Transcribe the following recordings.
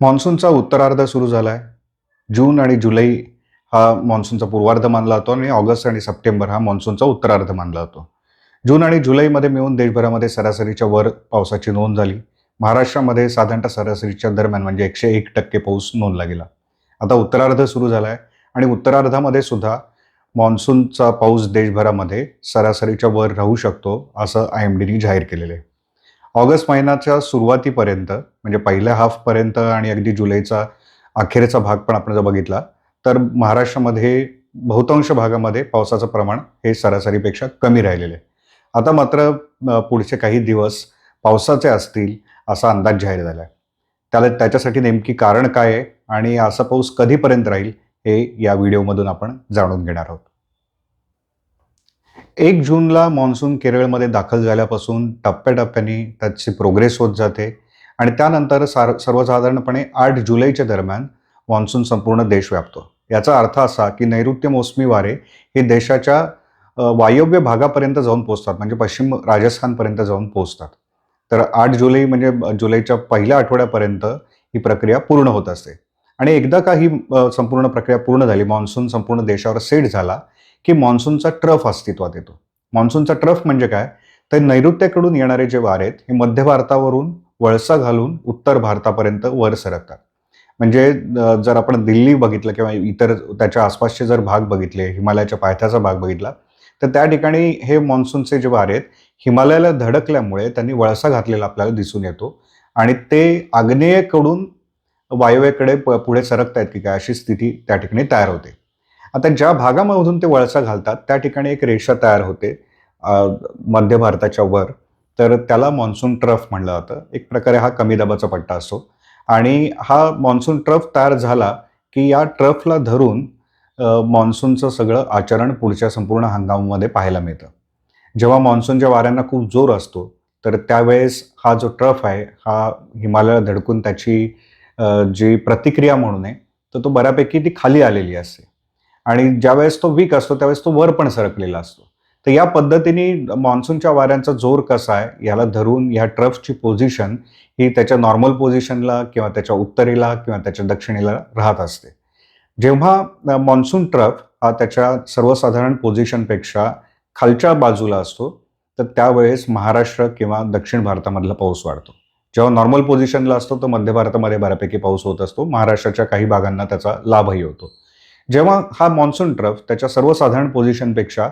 मान्सूनचा उत्तरार्ध सुरू झाला आहे जून आणि जुलै हा मान्सूनचा पूर्वार्ध मानला जातो आणि ऑगस्ट आणि सप्टेंबर हा मान्सूनचा उत्तरार्ध मानला जातो. जून आणि जुलैमध्ये मिळून देशभरामध्ये सरासरीच्या वर पावसाची नोंद झाली. महाराष्ट्रामध्ये साधारणतः सरासरीच्या दरम्यान म्हणजे एकशे एक टक्के पाऊस नोंदला गेला. आता उत्तरार्ध सुरू झाला आहे आणि उत्तरार्धामध्ये सुद्धा मान्सूनचा पाऊस देशभरामध्ये सरासरीच्या वर राहू शकतो असं आय एम डीने जाहीर केलेलं आहे. ऑगस्ट महिन्याच्या सुरुवातीपर्यंत म्हणजे पहिल्या हाफपर्यंत आणि अगदी जुलैचा अखेरचा भाग पण आपण जर बघितला तर महाराष्ट्रामध्ये बहुतांश भागामध्ये पावसाचं प्रमाण हे सरासरीपेक्षा कमी राहिलेलं आहे. आता मात्र पुढचे काही दिवस पावसाचे असतील असा अंदाज जाहीर झाला आहे. त्याला त्याच्यासाठी नेमकी कारण काय आहे आणि असा पाऊस कधीपर्यंत राहील हे या व्हिडिओमधून आपण जाणून घेणार आहोत. एक जूनला मान्सून केरळमध्ये दाखल झाल्यापासून टप्प्याटप्प्याने त्याची प्रोग्रेस होत जाते. आणि त्यानंतर सार सर्वसाधारणपणे आठ जुलैच्या दरम्यान मान्सून संपूर्ण देश व्यापतो. याचा अर्थ असा की नैऋत्य मोसमी वारे हे देशाच्या वायव्य भागापर्यंत जाऊन पोचतात म्हणजे पश्चिम राजस्थानपर्यंत जाऊन पोचतात तर आठ जुलै म्हणजे जुलैच्या पहिल्या आठवड्यापर्यंत ही प्रक्रिया पूर्ण होत असते. आणि एकदा का ही संपूर्ण प्रक्रिया पूर्ण झाली मान्सून संपूर्ण देशावर सेट झाला की मान्सूनचा ट्रफ अस्तित्वात येतो. मान्सूनचा ट्रफ म्हणजे काय? तर नैऋत्यकडून येणारे जे वारे आहेत हे मध्य भारतावरून वळसा घालून उत्तर भारतापर्यंत वर सरकतात. म्हणजे जर आपण दिल्ली बघितलं किंवा इतर त्याच्या आसपासचे जर भाग बघितले हिमालयाच्या पायथ्याचा भाग बघितला तर त्या ठिकाणी हे मान्सूनचे जे वारे आहेत हिमालयाला धडकल्यामुळे त्यांनी वळसा घातलेला आपल्याला दिसून येतो. आणि ते आग्नेयेकडून वायव्येकडे पुढे सरकत आहेत की काय अशी स्थिती त्या ठिकाणी तयार होते. आता ज्या भागामधून ते वळसा घालतात त्या ठिकाणी एक रेषा तयार होते मध्य भारताच्या वर. तर त्याला मॉन्सून ट्रफ म्हणलं जातं. एक प्रकारे हा कमी दाबाचा पट्टा असतो. आणि हा मॉन्सून ट्रफ तयार झाला की या ट्रफला धरून मॉन्सूनचं सगळं आचरण पुढच्या संपूर्ण हंगामामध्ये पाहायला मिळतं. जेव्हा मॉन्सूनच्या वाऱ्यांना खूप जोर असतो तर त्यावेळेस हा जो ट्रफ आहे हा हिमालयाला धडकून त्याची जी प्रतिक्रिया म्हणून आहे तर तो बऱ्यापैकी ती खाली आलेली असते. आणि ज्यावेळेस तो वीक असतो त्यावेळेस तो वर पण सरकलेला असतो. तर या पद्धतीने मान्सूनच्या वाऱ्यांचा जोर कसा आहे याला धरून ह्या ट्रफची पोझिशन ही त्याच्या नॉर्मल पोझिशनला किंवा त्याच्या उत्तरेला किंवा त्याच्या दक्षिणेला राहत असते. जेव्हा मान्सून ट्रफ हा त्याच्या सर्वसाधारण पोझिशनपेक्षा खालच्या बाजूला असतो तर त्यावेळेस महाराष्ट्र किंवा दक्षिण भारतामधला पाऊस वाढतो. जेव्हा नॉर्मल पोझिशनला असतो तर मध्य भारतामध्ये बऱ्यापैकी पाऊस होत असतो. महाराष्ट्राच्या काही भागांना त्याचा लाभही होतो. जेव्हा हा मान्सून ट्रफ त्याच्या सर्वसाधारण पोझिशनपेक्षा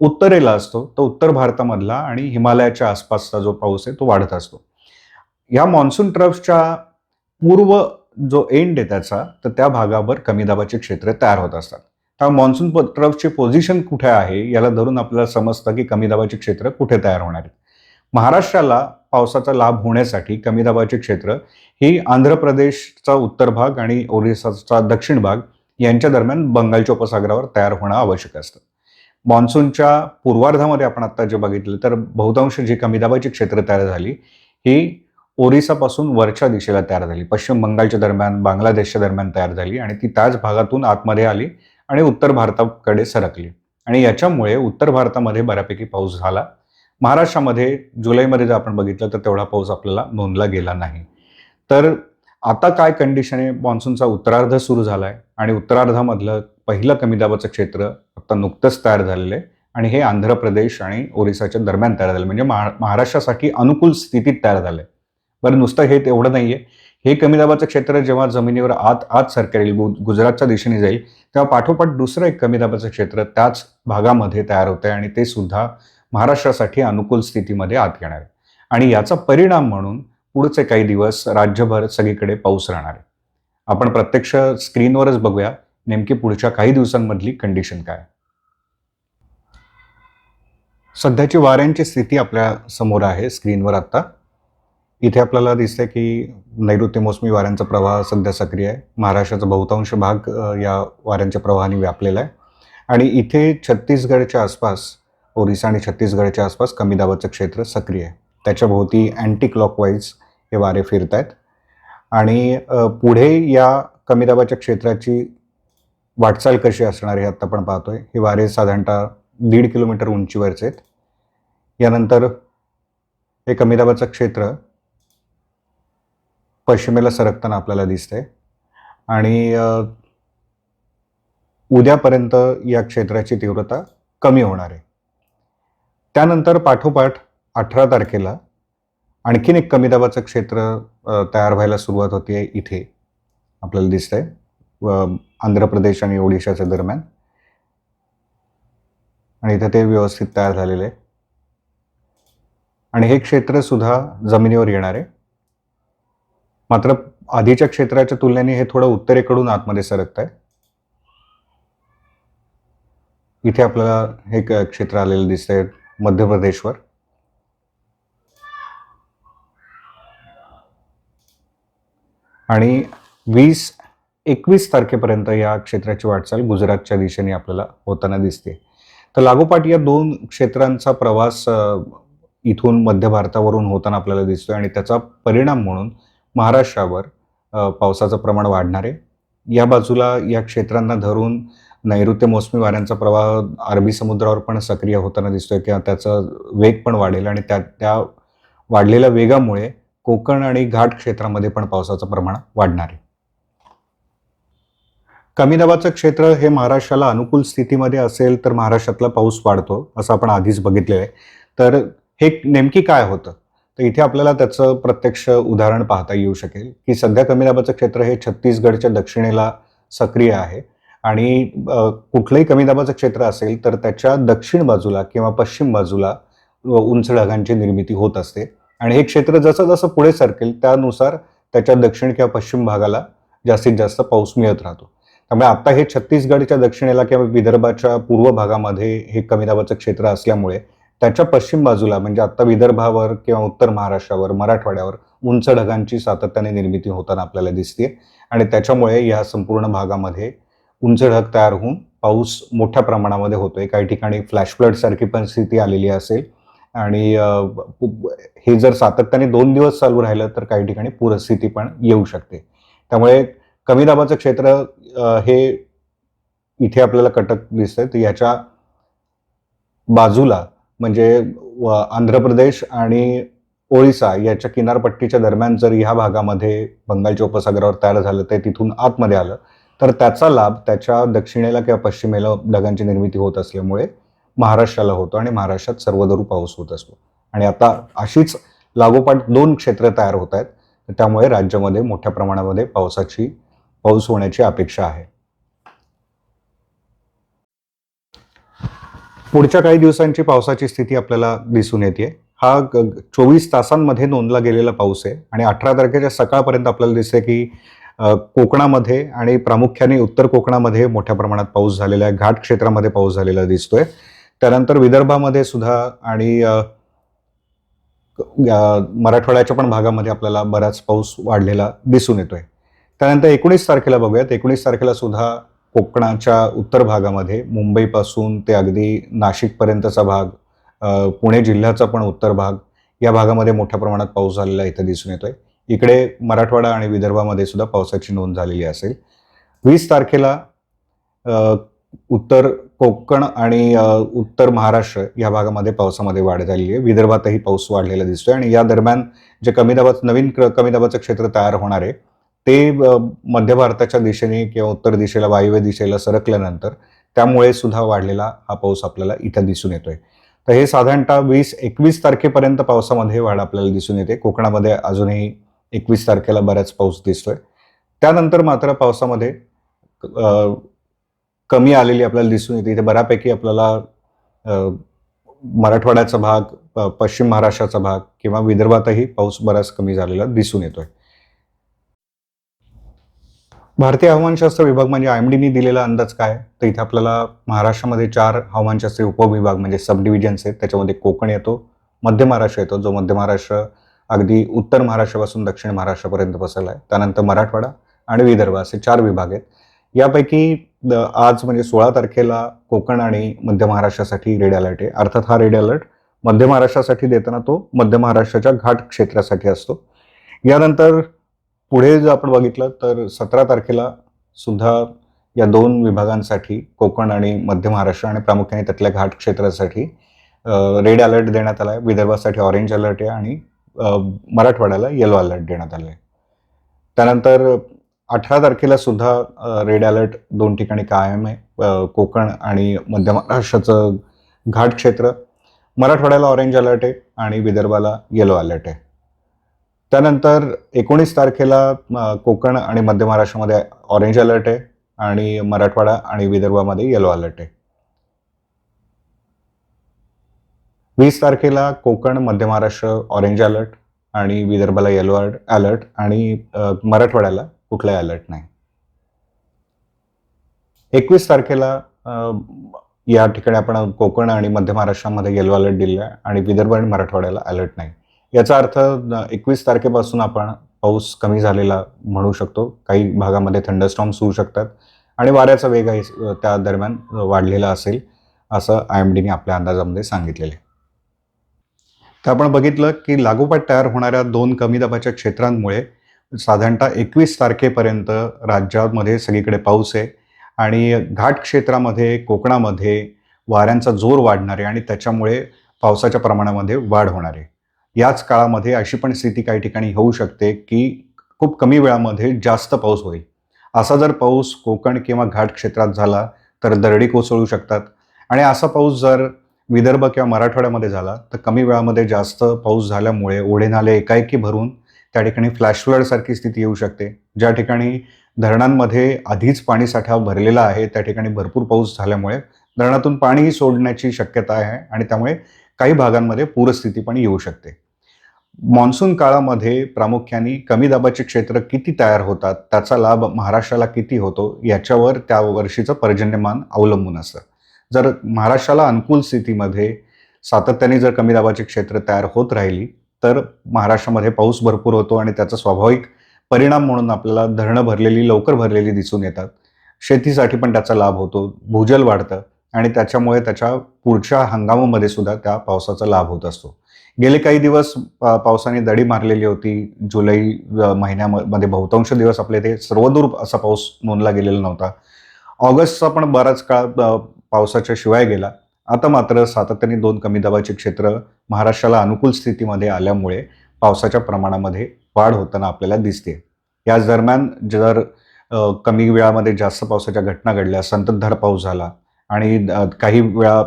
उत्तरेला असतो तर उत्तर भारतामधला आणि हिमालयाच्या आसपासचा जो पाऊस आहे तो वाढत असतो. या मान्सून ट्रफच्या पूर्व जो एंड आहे त्याचा तर त्या भागावर कमी दाबाचे क्षेत्र तयार होत असतात. त्या मान्सून प- ट्रफची पोझिशन कुठे आहे याला धरून आपल्याला समजतं की कमी दाबाचे क्षेत्र कुठे तयार होणार आहेत. महाराष्ट्राला पावसाचा लाभ होण्यासाठी कमी दाबाचे क्षेत्र ही आंध्र प्रदेशचा उत्तर भाग आणि ओरिसाचा दक्षिण भाग यांच्या दरम्यान बंगालच्या उपसागरावर तयार होणं आवश्यक असतं. मान्सूनच्या पूर्वार्धामध्ये आपण आत्ता जे बघितलं तर बहुतांश जी कमी दाबाची क्षेत्र तयार झाली ही ओरिसापासून वरच्या दिशेला तयार झाली. पश्चिम बंगालच्या दरम्यान बांगलादेशच्या दरम्यान तयार झाली आणि ती त्याच भागातून आतमध्ये आली आणि उत्तर भारताकडे सरकली. आणि याच्यामुळे उत्तर भारतामध्ये बऱ्यापैकी पाऊस झाला. महाराष्ट्रामध्ये जुलैमध्ये जर आपण बघितलं तर तेवढा पाऊस आपल्याला नोंदला गेला नाही. तर आता काय कंडिशन आहे? मान्सूनचा उत्तरार्ध सुरू झाला आहे आणि उत्तरार्धामधलं पहिलं कमी दाबाचं क्षेत्र आता नुकतंच तयार झालेलं आहे. आणि हे आंध्र प्रदेश आणि ओरिसाच्या दरम्यान तयार झालं म्हणजे महा महाराष्ट्रासाठी अनुकूल स्थितीत तयार झालं आहे बरं नुसतं हे तेवढं नाही आहे हे कमी दाबाचं क्षेत्र जेव्हा जमिनीवर आत आत सरकेल गु गुजरातच्या दिशेने जाईल तेव्हा पाठोपाठ दुसरं एक कमी दाबाचं क्षेत्र त्याच भागामध्ये तयार होतं आहे आणि ते सुद्धा महाराष्ट्रासाठी अनुकूल स्थितीमध्ये आत येणार आहे. आणि याचा परिणाम म्हणून पुढचे काही दिवस राज्यभर सगळीकडे पाऊस राहणार आहे. आपण प्रत्यक्ष स्क्रीनवरच बघूया नेमकी पुढच्या काही दिवसांमधली कंडिशन काय आहे. सध्याची वाऱ्यांची स्थिती आपल्यासमोर आहे स्क्रीनवर आत्ता इथे आपल्याला दिसतंय की नैऋत्य मोसमी वाऱ्यांचा प्रवाह सध्या सक्रिय आहे. महाराष्ट्राचा बहुतांश भाग या वाऱ्यांच्या प्रवाहाने व्यापलेला आहे. आणि इथे छत्तीसगडच्या आसपास ओरिसा आणि छत्तीसगडच्या आसपास कमी दाबाचं क्षेत्र सक्रिय आहे. त्याच्याभोवती अँटी क्लॉकवाईज हे वारे फिरत आहेत आणि पुढे या कमी दाबाच्या क्षेत्राची वाटचाल कशी असणार हे आत्ता आपण पाहतोय. हे वारे साधारणतः दीड किलोमीटर उंचीवरचे आहेत. यानंतर हे कमी दाबाचं क्षेत्र पश्चिमेला सरकताना आपल्याला दिसते आणि उद्यापर्यंत या क्षेत्राची तीव्रता कमी होणार आहे. त्यानंतर पाठोपाठ अठरा तारखेला आणखीन एक कमी दाबाचं क्षेत्र तयार व्हायला सुरुवात होते इथे. आपल्याला दिसतंय. आहे आंध्र प्रदेश आणि ओडिशाच्या दरम्यान. आणि इथे ते व्यवस्थित तयार झालेले आहे आणि हे क्षेत्र सुद्धा जमिनीवर येणार आहे. मात्र आधीच्या क्षेत्राच्या तुलनेने हे थोडं उत्तरेकडून आतमध्ये सरकत आहे इथे आपल्याला हे क्षेत्र आलेलं दिसतंय मध्य प्रदेशवर. आणि वीस एकवीस तारखेपर्यंत या क्षेत्राची वाटचाल गुजरातच्या दिशेने आपल्याला होताना दिसते. तर लागोपाठ या दोन क्षेत्रांचा प्रवास इथून मध्य भारतावरून होताना आपल्याला दिसतोय आणि त्याचा परिणाम म्हणून महाराष्ट्रावर पावसाचं प्रमाण वाढणार. आहे या बाजूला या क्षेत्रांना धरून नैऋत्य मोसमी वाऱ्यांचा प्रवाह अरबी समुद्रावर पण सक्रिय होताना दिसतोय किंवा त्याचा वेग पण वाढेल आणि त्या त्या वाढलेल्या वेगामुळे कोकण आणि घाट क्षेत्रामध्ये पण पावसाचं प्रमाण वाढणार आहे. कमी दाबाचं क्षेत्र हे महाराष्ट्राला अनुकूल स्थितीमध्ये असेल तर महाराष्ट्रातला पाऊस वाढतो असं आपण आधीच बघितलेलं आहे. तर हे नेमकी काय होतं? तर इथे आपल्याला त्याचं प्रत्यक्ष उदाहरण पाहता येऊ शकेल की सध्या कमी दाबाचं क्षेत्र हे छत्तीसगडच्या दक्षिणेला सक्रिय आहे आणि कुठलंही कमी दाबाचं क्षेत्र असेल तर त्याच्या दक्षिण बाजूला किंवा पश्चिम बाजूला उंच ढगांची निर्मिती होत असते. आणि हे क्षेत्र जसं जसं पुढे सरकेल त्यानुसार त्याच्या दक्षिण किंवा पश्चिम भागाला जास्तीत जास्त पाऊस मिळत राहतो. त्यामुळे आता हे छत्तीसगडच्या दक्षिणेला किंवा विदर्भाच्या पूर्व भागामध्ये हे कमी दाबाचं क्षेत्र असल्यामुळे त्याच्या पश्चिम बाजूला म्हणजे आता विदर्भावर किंवा उत्तर महाराष्ट्रावर मराठवाड्यावर उंच ढगांची सातत्याने निर्मिती होताना आपल्याला दिसते आणि त्याच्यामुळे या संपूर्ण भागामध्ये उंच ढग तयार होऊन पाऊस मोठ्या प्रमाणामध्ये होतोय. काही ठिकाणी फ्लॅश फ्लडसारखी परिस्थिती आलेली असेल आणि हे जर सातत्याने दोन दिवस चालू राहिलं तर काही ठिकाणी पूरस्थिती पण येऊ शकते. त्यामुळे कमी दाबाचं क्षेत्र हे इथे आपल्याला कटक दिसतंय. तर याच्या बाजूला म्हणजे आंध्र प्रदेश आणि ओरिसा याच्या किनारपट्टीच्या दरम्यान जर ह्या भागामध्ये बंगालच्या उपसागरावर तयार झालं ते तिथून आतमध्ये आलं तर त्याचा लाभ त्याच्या दक्षिणेला किंवा पश्चिमेला ढगांची निर्मिती होत असल्यामुळे महाराष्ट्राला होतो आणि महाराष्ट्रात सर्वदरू पाऊस होत असतो. आणि आता अशीच लागोपाठ दोन क्षेत्र तयार होत आहेत. त्यामुळे राज्यामध्ये मोठ्या प्रमाणामध्ये पावसाची पाऊस होण्याची अपेक्षा आहे. पुढच्या काही दिवसांची पावसाची स्थिती आपल्याला दिसून येते. हा चोवीस तासांमध्ये नोंदला गेलेला पाऊस आहे आणि अठरा तारखेच्या सकाळपर्यंत आपल्याला दिसते की कोकणामध्ये आणि प्रामुख्याने उत्तर कोकणामध्ये मोठ्या प्रमाणात पाऊस झालेला आहे. घाट क्षेत्रामध्ये पाऊस झालेला दिसतोय. त्यानंतर विदर्भामध्ये सुद्धा आणि मराठवाड्याच्या पण भागामध्ये आपल्याला बराच पाऊस वाढलेला दिसून येतोय. त्यानंतर एकोणीस तारखेला बघूयात. एकोणीस तारखेला सुद्धा कोकणाच्या उत्तर भागामध्ये मुंबईपासून ते अगदी नाशिकपर्यंतचा भाग पुणे जिल्ह्याचा पण उत्तर भाग या भागामध्ये मोठ्या प्रमाणात पाऊस झालेला इथं दिसून येतोय. इकडे मराठवाडा आणि विदर्भामध्ये सुद्धा पावसाची नोंद झालेली असेल. वीस तारखेला उत्तर कोकण आणि उत्तर महाराष्ट्र या भागामध्ये पावसामध्ये वाढ झालेली आहे. विदर्भातही पाऊस वाढलेला दिसतोय आणि या दरम्यान जे कमी दाबाचं नवीन क- कमी दाबाचं क्षेत्र तयार होणार आहे ते मध्य भारताच्या दिशेने किंवा उत्तर दिशेला वायव्य दिशेला सरकल्यानंतर त्यामुळे सुद्धा वाढलेला हा पाऊस आपल्याला इथं दिसून येतोय. तर हे साधारणतः वीस एकवीस तारखेपर्यंत पावसामध्ये वाढ आपल्याला दिसून येते. कोकणामध्ये अजूनही एकवीस तारखेला बराच पाऊस दिसतोय. त्यानंतर मात्र पावसामध्ये कमी आलेली आपल्याला दिसून येते. इथे बऱ्यापैकी आपल्याला मराठवाड्याचा भाग प- पश्चिम महाराष्ट्राचा भाग किंवा विदर्भातही पाऊस बराच कमी झालेला दिसून येतोय. भारतीय हवामानशास्त्र विभाग म्हणजे आय एम दिलेला अंदाज काय? तर इथे आपल्याला महाराष्ट्रामध्ये चार हवामानशास्त्रीय उपविभाग म्हणजे सब डिव्हिजन्स आहेत त्याच्यामध्ये कोकण येतो मध्य महाराष्ट्र येतो जो मध्य महाराष्ट्र अगदी उत्तर महाराष्ट्रापासून दक्षिण महाराष्ट्रापर्यंत पसरला आहे त्यानंतर मराठवाडा आणि विदर्भ असे चार विभाग आहेत. यापैकी आज म्हणजे सोळा तारखेला कोकण आणि मध्य महाराष्ट्रासाठी रेड अलर्ट आहे. अर्थात हा रेड अलर्ट मध्य महाराष्ट्रासाठी देताना तो मध्य महाराष्ट्राच्या घाट क्षेत्रासाठी असतो. यानंतर पुढे जर आपण बघितलं तर सतरा तारखेला सुद्धा या दोन विभागांसाठी कोकण आणि मध्य महाराष्ट्र आणि प्रामुख्याने त्यातल्या घाट क्षेत्रासाठी रेड अलर्ट देण्यात आला आहे विदर्भासाठी ऑरेंज अलर्ट आहे आणि मराठवाड्याला येलो अलर्ट देण्यात आला आहे त्यानंतर अठरा तारखेला सुद्धा रेड अलर्ट दोन ठिकाणी कायम आहे. कोकण आणि मध्य महाराष्ट्राचं घाट क्षेत्र. मराठवाड्याला ऑरेंज अलर्ट आहे आणि विदर्भाला येलो अलर्ट आहे. त्यानंतर एकोणीस तारखेला कोकण आणि मध्य महाराष्ट्रामध्ये ऑरेंज अलर्ट आहे आणि मराठवाडा आणि विदर्भामध्ये येलो अलर्ट आहे. वीस तारखेला कोकण मध्य महाराष्ट्र ऑरेंज अलर्ट आणि विदर्भाला येलो अलर्ट आणि मराठवाड्याला कुठलाही अलर्ट नाही. एकवीस तारखेला या ठिकाणी आपण कोकण आणि मध्य महाराष्ट्रामध्ये येलो अलर्ट दिला आहे आणि विदर्भ आणि मराठवाड्याला अलर्ट नाही. याचा अर्थ एकवीस तारखेपासून आपण पाऊस कमी झालेला म्हणू शकतो. काही भागामध्ये थंडरस्टॉम्स होऊ शकतात आणि वाऱ्याचा वेगही त्या दरम्यान वाढलेला असेल असं आय एम डीने आपल्या अंदाजामध्ये सांगितलेलं आहे. तर आपण बघितलं की लागोपाठ तयार होणाऱ्या दोन कमी दाबाच्या क्षेत्रांमुळे साधारणतः एकवीस तारखेपर्यंत राज्यामध्ये सगळीकडे पाऊस आहे आणि घाट क्षेत्रामध्ये कोकणामध्ये वाऱ्यांचा जोर वाढणार आहे आणि त्याच्यामुळे पावसाच्या प्रमाणामध्ये वाढ होणार. आहे याच काळामध्ये अशी पण स्थिती काही ठिकाणी होऊ शकते की खूप कमी वेळामध्ये जास्त पाऊस होईल. असा जर पाऊस कोकण किंवा घाट क्षेत्रात झाला तर दरडी कोसळू शकतात. आणि असा पाऊस जर विदर्भ किंवा मराठवाड्यामध्ये झाला तर कमी वेळामध्ये जास्त पाऊस झाल्यामुळे ओढे नाले एकाएकी भरून त्या ठिकाणी फ्लॅश फ्लडसारखी स्थिती येऊ शकते. ज्या ठिकाणी धरणांमध्ये आधीच पाणीसाठा भरलेला आहे त्या ठिकाणी भरपूर पाऊस झाल्यामुळे धरणातून पाणीही सोडण्याची शक्यता आहे आणि त्यामुळे काही भागांमध्ये पूरस्थिती पण येऊ शकते. मान्सून काळामध्ये प्रामुख्याने कमी दाबाचे क्षेत्र किती तयार होतात त्याचा लाभ महाराष्ट्राला किती होतो याच्यावर त्या वर्षीचं पर्जन्यमान अवलंबून असतं. जर महाराष्ट्राला अनुकूल स्थितीमध्ये सातत्याने जर कमी दाबाचे क्षेत्र तयार होत राहिली तर महाराष्ट्रामध्ये पाऊस भरपूर होतो आणि त्याचा स्वाभाविक परिणाम म्हणून आपल्याला धरणं भरलेली लवकर भरलेली दिसून येतात. शेतीसाठी पण त्याचा लाभ होतो भूजल वाढतं आणि त्याच्यामुळे त्याच्या पुढच्या हंगामामध्ये सुद्धा त्या पावसाचा लाभ होत असतो. गेले काही दिवस पा- पावसाने दडी मारलेली होती. जुलै महिन्यामध्ये बहुतांश दिवस आपले इथे सर्वदूर असा पाऊस नोंदला गेलेला नव्हता. ऑगस्टचा पण बराच काळ पावसाच्या शिवाय गेला. आता मात्र सातत्याने दोन कमी दाबाचे क्षेत्र महाराष्ट्राला अनुकूल स्थितीमध्ये आल्यामुळे पावसाच्या प्रमाणामध्ये वाढ होताना आपल्याला दिसते. याच दरम्यान जर कमी वेळामध्ये जास्त पावसाच्या घटना घडल्या संततधार पाऊस झाला आणि काही वेळा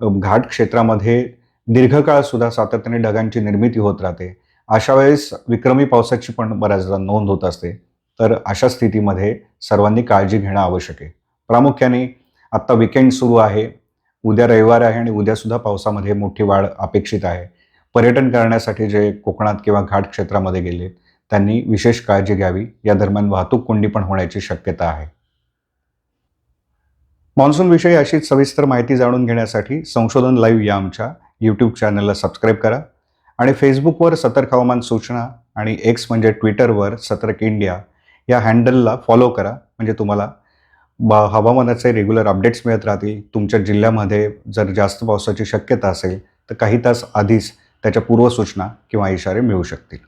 घाट क्षेत्रामध्ये दीर्घकाळसुद्धा सातत्याने ढगांची निर्मिती होत राहते अशा वेळेस विक्रमी पावसाची पण बऱ्याचदा नोंद होत असते. तर अशा स्थितीमध्ये सर्वांनी काळजी घेणं आवश्यक आहे. प्रामुख्याने आत्ता विकेंड सुरू आहे. उद्या रविवार आहे आणि उद्यासुद्धा पावसामध्ये मोठी वाढ अपेक्षित आहे. पर्यटन करण्यासाठी जे कोकणात किंवा घाट क्षेत्रामध्ये गेले त्यांनी विशेष काळजी घ्यावी. या दरम्यान वाहतूक कोंडी पण होण्याची शक्यता आहे. मान्सूनविषयी अशीच सविस्तर माहिती जाणून घेण्यासाठी संशोधन लाईव्ह या आमच्या यूट्यूब चॅनलला सबस्क्राईब करा आणि फेसबुकवर सतर्क हवामान सूचना आणि एक्स म्हणजे ट्विटरवर सतर्क इंडिया या हँडलला फॉलो करा. म्हणजे तुम्हाला बा हवामानाचे रेग्युलर अपडेट्स मिळत राहतील. तुमच्या जिल्ह्यामध्ये जर जास्त पावसाची शक्यता असेल तर काही तास आधीच त्याच्या पूर्वसूचना किंवा इशारे मिळू शकतील.